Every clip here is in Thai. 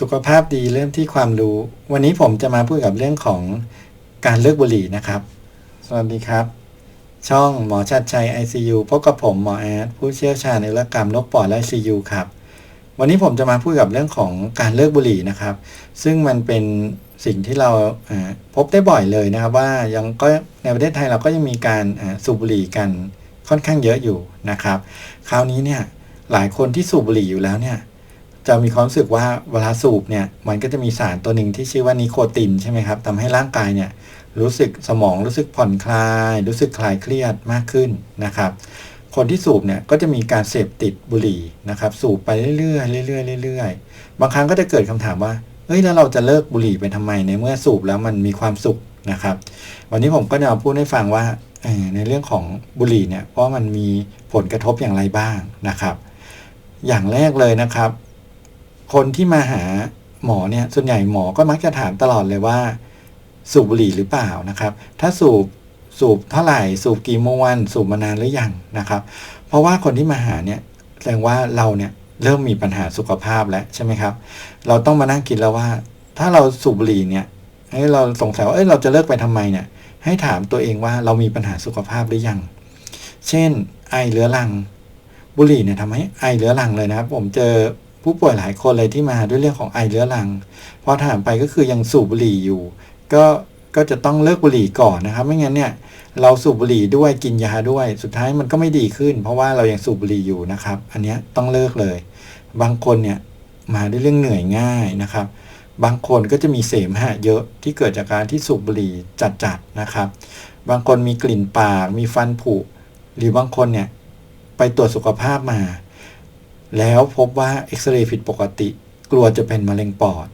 สุขภาพดีเริ่มที่ความรู้ วันนี้ผมจะมาพูดกับเรื่องของการเลิกบุหรี่นะครับ สวัสดีครับ ช่องหมอชัดชัย ICU พบกับผมหมอแอดผู้เชี่ยวชาญในรกรรมโรคปอดและ ICU ครับ วันนี้ผมจะมาพูดกับเรื่องของการเลิกบุหรี่นะครับ ซึ่งมันเป็นสิ่งที่เราพบได้บ่อยเลยนะครับ ว่ายังก็ในประเทศไทยเราก็ยังมีการสูบบุหรี่กันค่อนข้างเยอะอยู่นะครับ คราวนี้เนี่ยหลายคนที่สูบบุหรี่อยู่แล้วเนี่ย จะมีความรู้สึกว่าเวลาสูบเนี่ยมันก็จะมีสารตัวหนึ่งที่ชื่อว่านิโคตินใช่ไหมครับทำให้ร่างกายเนี่ยรู้สึกสมองรู้สึกผ่อนคลาย รู้สึกคลายเครียดมากขึ้นนะครับคนที่สูบเนี่ยก็จะมีการเสพติดบุหรี่นะครับสูบไปเรื่อยๆเรื่อยๆเรื่อยๆบางครั้งก็จะเกิดคำถามว่าเฮ้ยแล้วเราจะเลิกบุหรี่ไปทำไมในเมื่อสูบแล้วมันมีความสุขนะครับ วันนี้ผมก็จะมาพูดให้ฟังว่าในเรื่องของบุหรี่เนี่ยเพรามันมีผลกระทบอย่างไรบ้างนะครับ อย่างแรกเลยนะครับ คนที่มาหาหมอเนี่ยส่วนใหญ่หมอก็มักจะถามตลอดเลยว่า สูบบุหรี่หรือเปล่านะครับ ถ้าสูบสูบเท่าไหร่สูบกี่มวนสูบมานานหรือยังนะครับ เพราะว่าคนที่มาหาเนี่ยแสดงว่าเราเนี่ยเริ่มมีปัญหาสุขภาพแล้วใช่ไหมครับ เราต้องมานั่งคิดแล้วว่า ถ้าเราสูบบุหรี่เนี่ยให้เราสงสัยว่าเอ้ยเราจะเลิกไปทำไมเนี่ย ให้ถามตัวเองว่าเรามีปัญหาสุขภาพหรือยัง เช่น ไอเรื้อรัง บุหรี่เนี่ยทำให้ไอเรื้อรังเลยนะครับ ผมเจอ ผู้ป่วยหลายคนเลยที่มาด้วยเรื่องของไอเรื้อรัง พอถามไปก็คือยังสูบบุหรี่อยู่ ก็ก็จะต้องเลิกบุหรี่ก่อนนะครับ ไม่งั้นเนี่ยเราสูบบุหรี่ด้วยกินยาด้วย สุดท้ายมันก็ไม่ดีขึ้น เพราะว่าเรายังสูบบุหรี่อยู่นะครับ อันนี้ต้องเลิกเลย บางคนเนี่ยมาด้วยเรื่องเหนื่อยง่ายนะครับ บางคนก็จะมีเสมหะเยอะที่เกิดจากการที่สูบบุหรี่จัดๆนะครับ บางคนมีกลิ่นปาก มีฟันผุ หรือบางคนเนี่ยไปตรวจสุขภาพมา แล้วพบว่าเอ็กซเรย์ผิดปกติ กลัวจะเป็นมะเร็งปอด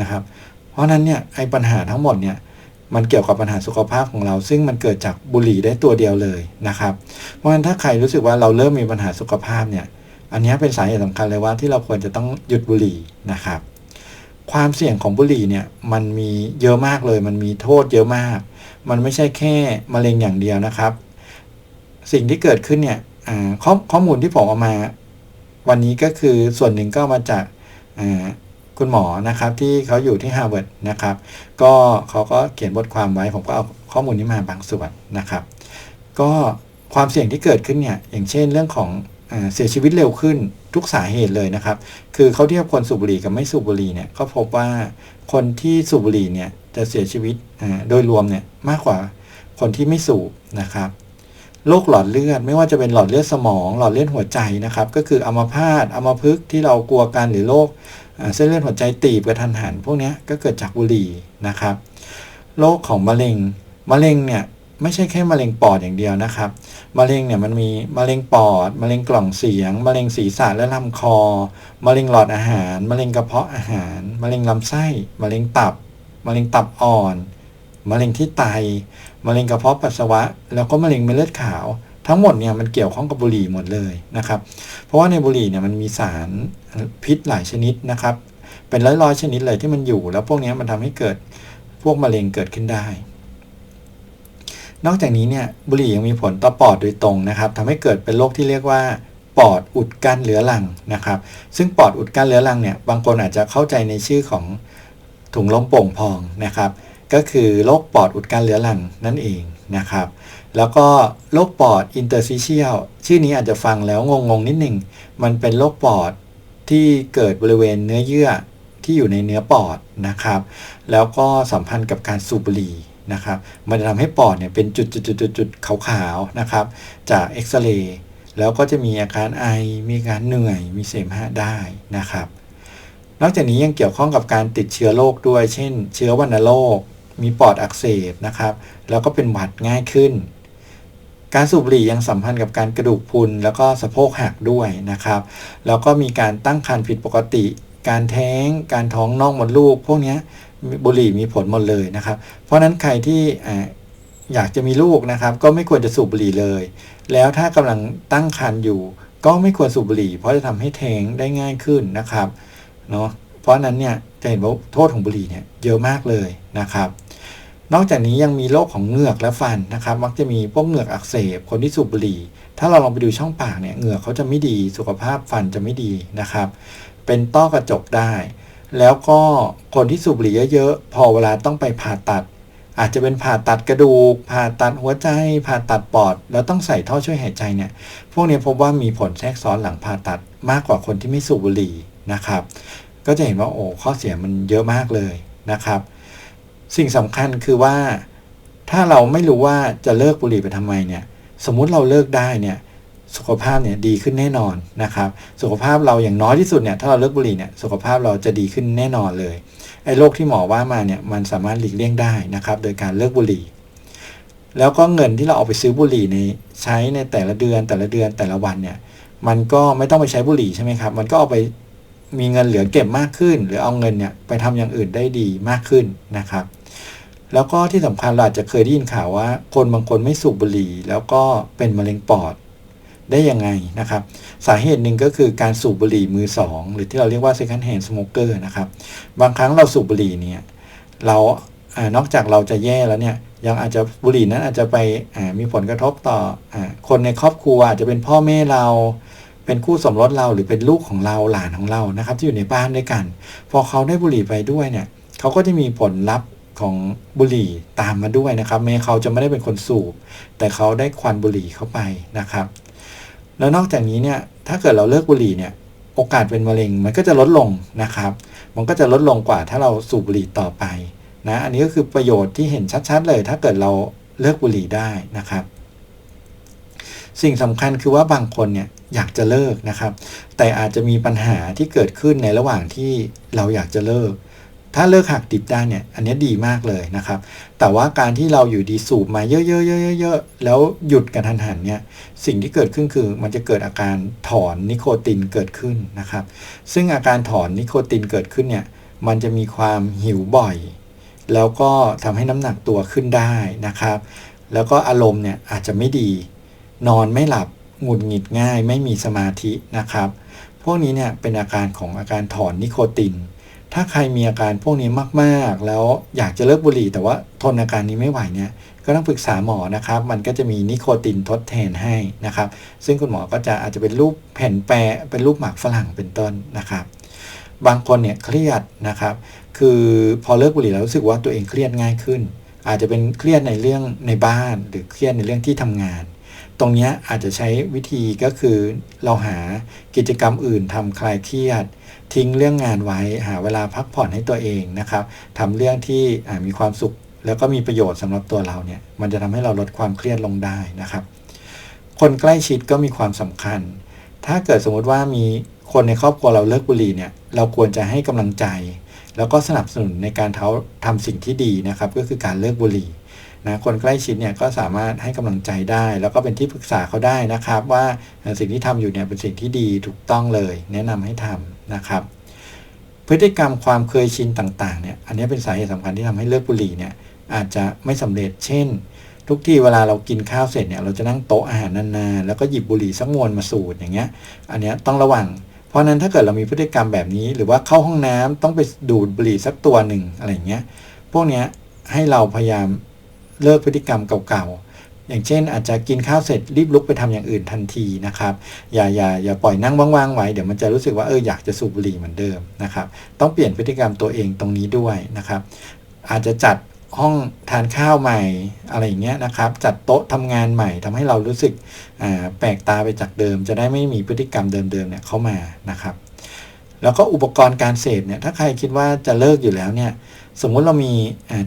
นะครับ เพราะฉะนั้นเนี่ยไอ้ปัญหาทั้งหมดเนี่ยมันเกี่ยวกับปัญหาสุขภาพของเรา ซึ่งมันเกิดจากบุหรี่ได้ตัวเดียวเลยนะครับ เพราะฉะนั้นถ้าใครรู้สึกว่าเราเริ่มมีปัญหาสุขภาพเนี่ยอันนี้เป็นสาเหตุสำคัญเลยว่าที่เราควรจะต้องหยุดบุหรี่นะครับ ความเสี่ยงของบุหรี่เนี่ยมันมีเยอะมากเลย มันมีโทษเยอะมาก มันไม่ใช่แค่มะเร็งอย่างเดียวนะครับ สิ่งที่เกิดขึ้นเนี่ยข้อข้อมูลที่ผมเอามา วันนี้ก็คือส่วนหนึ่งก็มาจากคุณหมอนะครับที่เขาอยู่ที่ฮาร์วาร์ดนะครับก็เขาก็เขียนบทความไว้ผมก็เอาข้อมูลนี้มาบางส่วนนะครับ ก็ความเสี่ยงที่เกิดขึ้นเนี่ยอย่างเช่นเรื่องของอเสียชีวิตเร็วขึ้นทุกสาเหตุเลยนะครับ คือเขาเทียบคนสูบบุหรี่กับไม่สูบบุหรี่เนี่ยก็พบว่าคนที่สูบบุหรี่เนี่ยจะเสียชีวิตโดยรวมเนี่ยมากกว่าคนที่ไม่สูบนะครับ โรคหลอดเลือดไม่ว่าจะเป็นหลอดเลือดสมอง หลอดเลือดหัวใจนะครับ ก็คืออัมพาตอัมพฤกษ์ที่เรากลัวกันหรือโรคเส้นเลือดหัวใจตีบกระทันหัน พวกนี้ก็เกิดจากบุหรี่นะครับโรคของมะเร็งมะเร็งเนี่ยไม่ใช่แค่มะเร็งปอดอย่างเดียวนะครับมะเร็งเนี่ยมันมีมะเร็งปอดมะเร็งกล่องเสียงมะเร็งศีรษะและลำคอมะเร็งหลอดอาหารมะเร็งกระเพาะอาหารมะเร็งลำไส้มะเร็งตับมะเร็งตับอ่อนมะเร็งที่ไต มะเร็งกระเพาะปัสสาวะ แล้วก็มะเร็งเม็ดเลือดขาว ทั้งหมดเนี่ยมันเกี่ยวข้องกับบุหรี่หมดเลยนะครับ เพราะว่าในบุหรี่เนี่ยมันมีสารพิษหลายชนิดนะครับ เป็นร้อยๆชนิดเลยที่มันอยู่ แล้วพวกนี้มันทำให้เกิดพวกมะเร็งเกิดขึ้นได้ นอกจากนี้เนี่ยบุหรี่ยังมีผลต่อปอดโดยตรงนะครับทำให้เกิดเป็นโรคที่เรียกว่าปอดอุดกั้นเรื้อรังนะครับ ซึ่งปอดอุดกั้นเรื้อรังเนี่ยบางคนอาจจะเข้าใจในชื่อของถุงลมโป่งพองนะครับ ก็คือโรคปอดอุดกั้นเรื้อรังนั่นเองนะครับ แล้วก็โรคปอดอินเตอร์ซิเชียลชื่อนี้อาจจะฟังแล้วงงๆนิดหนึ่งมันเป็นโรคปอดที่เกิดบริเวณเนื้อเยื่อที่อยู่ในเนื้อปอดนะครับ แล้วก็สัมพันธ์กับการสูบบุหรี่นะครับ มันจะทำให้ปอดเนี่ยเป็นจุดๆๆๆขาวๆนะครับ จากเอ็กซเรย์แล้วก็จะมีอาการไอ มีอาการเหนื่อย มีเสมหะได้นะครับ นอกจากนี้ยังเกี่ยวข้องกับการติดเชื้อโรคด้วย เช่น เชื้อวัณโรค มีปอดอักเสบนะครับ แล้วก็เป็นหวัดง่ายขึ้น การสูบบุหรี่ยังสัมพันธ์กับการกระดูกพุนแล้วก็สะโพกหักด้วยนะครับ แล้วก็มีการตั้งครรภ์ผิดปกติ การแท้ง การท้องนอกมดลูก พวกนี้บุหรี่มีผลหมดเลยนะครับ เพราะฉะนั้นใครที่อยากจะมีลูกนะครับ ก็ไม่ควรจะสูบบุหรี่เลย แล้วถ้ากำลังตั้งครรภ์อยู่ ก็ไม่ควรสูบบุหรี่ เพราะจะทำให้แท้งได้ง่ายขึ้นนะครับเนาะเพราะนั้นเนี่ยจะเห็นว่าโทษของบุหรี่เนี่ยเยอะมากเลยนะครับ นอกจากนี้ยังมีโรคของเหงือกและฟันนะครับ มักจะมีพวกเหงือกอักเสบ คนที่สูบบุหรี่ ถ้าเราลองไปดูช่องปากเนี่ยเหงือกเขาจะไม่ดี สุขภาพฟันจะไม่ดีนะครับ เป็นต้อกระจกได้ แล้วก็คนที่สูบบุหรี่เยอะๆ พอเวลาต้องไปผ่าตัด อาจจะเป็นผ่าตัดกระดูก ผ่าตัดหัวใจ ผ่าตัดปอด แล้วต้องใส่ท่อช่วยหายใจเนี่ย พวกนี้พบว่ามีผลแทรกซ้อนหลังผ่าตัดมากกว่าคนที่ไม่สูบบุหรี่นะครับ ก็จะเห็นว่าโอ้ข้อเสียมันเยอะมากเลยนะครับ สิ่งสำคัญคือว่า ถ้าเราไม่รู้ว่าจะเลิกบุหรี่ไปทำไมเนี่ย สมมุติเราเลิกได้เนี่ยสุขภาพเนี่ยดีขึ้นแน่นอนนะครับ สุขภาพเราอย่างน้อยที่สุดเนี่ยถ้าเราเลิกบุหรี่เนี่ยสุขภาพเราจะดีขึ้นแน่นอนเลยไอ้โรคที่หมอว่ามาเนี่ยมันสามารถหลีกเลี่ยงได้นะครับ โดยการเลิกบุหรี่ แล้วก็เงินที่เราเอาไปซื้อบุหรี่ในใช้ในแต่ละเดือนแต่ละเดือนแต่ละวันเนี่ยมันก็ไม่ต้องไปใช้บุหรี่ใช่ไหมครับ มันก็เอาไปมีเงินเหลือเก็บมากขึ้น หรือเอาเงินเนี่ยไปทำอย่างอื่นได้ดีมากขึ้นนะครับ แล้วก็ที่สำคัญเราอาจจะเคยได้ยินข่าวว่า คนบางคนไม่สูบบุหรี่ แล้วก็เป็นมะเร็งปอดได้ยังไงนะครับ สาเหตุหนึ่งก็คือการสูบบุหรี่มือสองหรือที่เราเรียกว่า second hand smoker นะครับ บางครั้งเราสูบบุหรี่เนี่ยเราอนอกจากเราจะแย่แล้วเนี่ยยังอาจจะบุหรี่นั้นอาจจะไปมีผลกระทบต่ออคนในครอบครัวอาจจะเป็นพ่อแม่เราเป็นคู่สมรสเราหรือเป็นลูกของเราหลานของเรานะครับ ที่อยู่ในบ้านด้วยกัน พอเขาได้บุหรี่ไปด้วยเนี่ยเขาก็จะมีผลลัพธ์ ของบุหรี่ตามมาด้วยนะครับแม้เขาจะไม่ได้เป็นคนสูบ แต่เขาได้ควันบุหรี่เข้าไปนะครับ แล้วนอกจากนี้เนี่ยถ้าเกิดเราเลิกบุหรี่เนี่ยโอกาสเป็นมะเร็งมันก็จะลดลงนะครับ มันก็จะลดลงกว่าถ้าเราสูบบุหรี่ต่อไปนะอันนี้ก็คือประโยชน์ที่เห็นชัดๆเลย ถ้าเกิดเราเลิกบุหรี่ได้นะครับ สิ่งสำคัญคือว่าบางคนเนี่ยอยากจะเลิกนะครับ แต่อาจจะมีปัญหาที่เกิดขึ้นในระหว่างที่เราอยากจะเลิก ถ้าเลิกหักดิบได้เนี่ย อันนี้ดีมากเลยนะครับ แต่ว่าการที่เราอยู่ดีสูบมาเยอะๆๆๆแล้วหยุดกันทันหันเนี่ย สิ่งที่เกิดขึ้นคือมันจะเกิดอาการถอนนิโคตินเกิดขึ้นนะครับ ซึ่งอาการถอนนิโคตินเกิดขึ้นเนี่ย มันจะมีความหิวบ่อย แล้วก็ทำให้น้ำหนักตัวขึ้นได้นะครับ แล้วก็อารมณ์เนี่ยอาจจะไม่ดี นอนไม่หลับ หงุดหงิดง่าย ไม่มีสมาธินะครับ พวกนี้เนี่ยเป็นอาการของอาการถอนนิโคติน ถ้าใครมีอาการพวกนี้มาก ๆ แล้วอยากจะเลิกบุหรี่ แต่ว่าทนอาการนี้ไม่ไหวเนี่ยก็ต้องปรึกษาหมอนะครับ มันก็จะมีนิโคตินทดแทนให้นะครับ ซึ่งคุณหมอก็จะอาจจะเป็นรูปแผ่นแปะเป็นรูปหมากฝรั่งเป็นต้นนะครับ บางคนเนี่ยเครียดนะครับ คือพอเลิกบุหรี่แล้วรู้สึกว่าตัวเองเครียดง่ายขึ้น อาจจะเป็นเครียดในเรื่องในบ้าน หรือเครียดในเรื่องที่ทำงาน ตรงนี้อาจจะใช้วิธีก็คือเราหากิจกรรมอื่นทำคลายเครียด ทิ้งเรื่องงานไว้หาเวลาพักผ่อนให้ตัวเองนะครับทำเรื่องที่มีความสุข แล้วก็มีประโยชน์สำหรับตัวเราเนี่ยมันจะทำให้เราลดความเครียดลงได้นะครับ คนใกล้ชิดก็มีความสำคัญ ถ้าเกิดสมมติว่ามีคนในครอบครัวเราเลิกบุหรี่เนี่ยเราควรจะให้กำลังใจ แล้วก็สนับสนุนในการเท้าทำสิ่งที่ดีนะครับ ก็คือการเลิกบุหรี่ นะคนใกล้ชิดเนี่ยก็สามารถให้กำลังใจได้ แล้วก็เป็นที่ปรึกษาเขาได้นะครับ ว่าสิ่งที่ทำอยู่เนี่ยเป็นสิ่งที่ดีถูกต้องเลย แนะนำให้ทำนะครับ พฤติกรรมความเคยชินต่างๆเนี่ยอันนี้เป็นสาเหตุสำคัญที่ทำให้เลิกบุหรี่เนี่ยอาจจะไม่สำเร็จเช่น ทุกที่เวลาเรากินข้าวเสร็จเนี่ยเราจะนั่งโต๊ะอาหารนานๆแล้วก็หยิบบุหรี่สักมวนมาสูดอย่างเงี้ย อันนี้ต้องระวังเพราะนั้นถ้าเกิดเรามีพฤติกรรมแบบนี้ หรือว่าเข้าห้องน้ำต้องไปดูดบุหรี่สักตัวหนึ่งอะไรเงี้ยพวกเนี้ยให้เราพยายาม เลิกพฤติกรรมเก่าๆ อย่างเช่น อาจจะกินข้าวเสร็จรีบลุกไปทำอย่างอื่นทันทีนะครับอย่าอย่าอย่าปล่อยนั่งว่างๆไว้เดี๋ยวมันจะรู้สึกว่าเอออยากจะสูบบุหรี่เหมือนเดิมนะครับต้องเปลี่ยนพฤติกรรมตัวเองตรงนี้ด้วยนะครับ อาจจะจัดห้องทานข้าวใหม่อะไรอย่างเงี้ยนะครับ จัดโต๊ะทำงานใหม่ทำให้เรารู้สึกแปลกตาไปจากเดิม จะได้ไม่มีพฤติกรรมเดิมๆเนี่ยเข้ามานะครับ แล้วก็อุปกรณ์การเสพเนี่ยถ้าใครคิดว่าจะเลิกอยู่แล้วเนี่ยสมมุติเรามี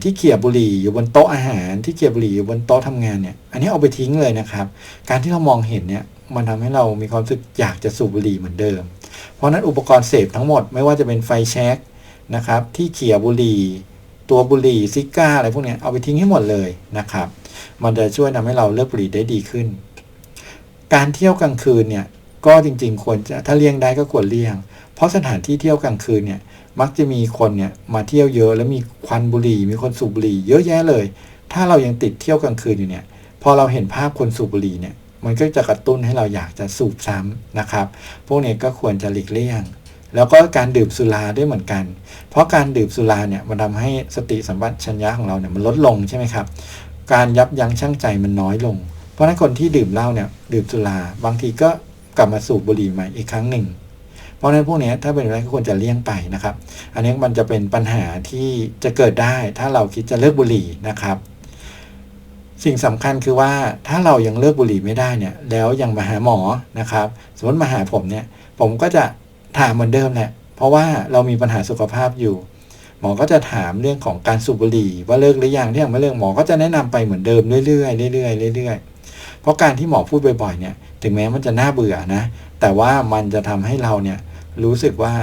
ที่เขี่ยบุหรี่อยู่บนโต๊ะอาหาร ที่เขี่ยบุหรี่อยู่บนโต๊ะทำงานเนี่ยอันนี้เอาไปทิ้งเลยนะครับ การที่เรามองเห็นเนี่ยมันทำให้เรามีความรู้สึกอยากจะสูบบุหรี่เหมือนเดิม เพราะนั้นอุปกรณ์เสพทั้งหมดไม่ว่าจะเป็นไฟแช็กนะครับที่เขี่ยบุหรี่ ตัวบุหรี่ซิก้าอะไรพวกนี้เอาไปทิ้งให้หมดเลยนะครับ มันจะช่วยทำให้เราเลิกบุหรี่ได้ดีขึ้น การเที่ยวกลางคืนเนี่ยก็จริงๆควรจะถ้าเลี่ยงได้ก็ควรเลี่ยง เพราะสถานที่เที่ยวกลางคืนเนี่ยมักจะมีคนเนี่ยมาเที่ยวเยอะแล้วมีควันบุหรี่ มีคนสูบบุหรี่เยอะแยะเลย ถ้าเรายังติดเที่ยวกลางคืนอยู่เนี่ยพอเราเห็นภาพคนสูบบุหรี่เนี่ยมันก็จะกระตุ้นให้เราอยากจะสูบซ้ำนะครับ พวกนี้ก็ควรจะหลีกเลี่ยง แล้วก็การดื่มสุราด้วยเหมือนกัน เพราะการดื่มสุราเนี่ยมันทาให้สติสัมปชัญญะของเราเนี่ยมันลดลงใช่ไหมครับ การยับยั้งชั่งใจมันน้อยลง เพราะนั้นคนที่ดื่มเหล้าเนี่ยดื่มสุราบางทีก็กลับมาสูบบุหรี่ใหม่อีกครั้งหนึ่ง เพราะฉะนั้นพวกนี้ถ้าเป็นไปได้ก็ควรจะเลี่ยงไปนะครับ อันนี้มันจะเป็นปัญหาที่จะเกิดได้ถ้าเราคิดจะเลิกบุหรี่นะครับ สิ่งสำคัญคือว่าถ้าเรายังเลิกบุหรี่ไม่ได้เนี่ย แล้วยังมาหาหมอนะครับ สมมติมาหาผมเนี่ย ผมก็จะถามเหมือนเดิมแหละเพราะว่าเรามีปัญหาสุขภาพอยู่ หมอก็จะถามเรื่องของการสูบบุหรี่ ว่าเลิกหรือยังที่ยังไม่เลิกหมอก็จะแนะนำไปเหมือนเดิมเรื่อยๆเรื่อยๆเรื่อยๆเพราะการที่หมอพูดบ่อยๆเนี่ย ถึงแม้มันจะน่าเบื่อนะ แต่ว่ามันจะทำให้เราเนี่ย รู้สึกว่า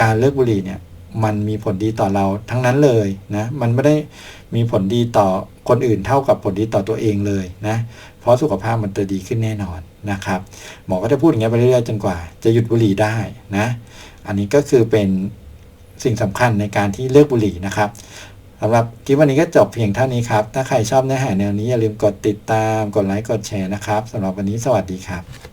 การเลิกบุหรี่เนี่ยมันมีผลดีต่อเราทั้งนั้นเลยนะมันไม่ได้มีผลดีต่อคนอื่นเท่ากับผลดีต่อตัวเองเลยนะเพราะสุขภาพมันจะดีขึ้นแน่นอนนะครับหมอก็จะพูดอย่างเงี้ยไปเรื่อยๆจนกว่า จะหยุดบุหรี่ได้นะอันนี้ก็คือเป็นสิ่งสำคัญในการที่เลิกบุหรี่นะครับสำหรับคลิปวันนี้ก็จบเพียงเท่านี้ครับ ถ้าใครชอบเนื้อหาแนวนี้อย่าลืมกดติดตาม กดไลค์ กดแชร์นะครับสำหรับวันนี้สวัสดีครับ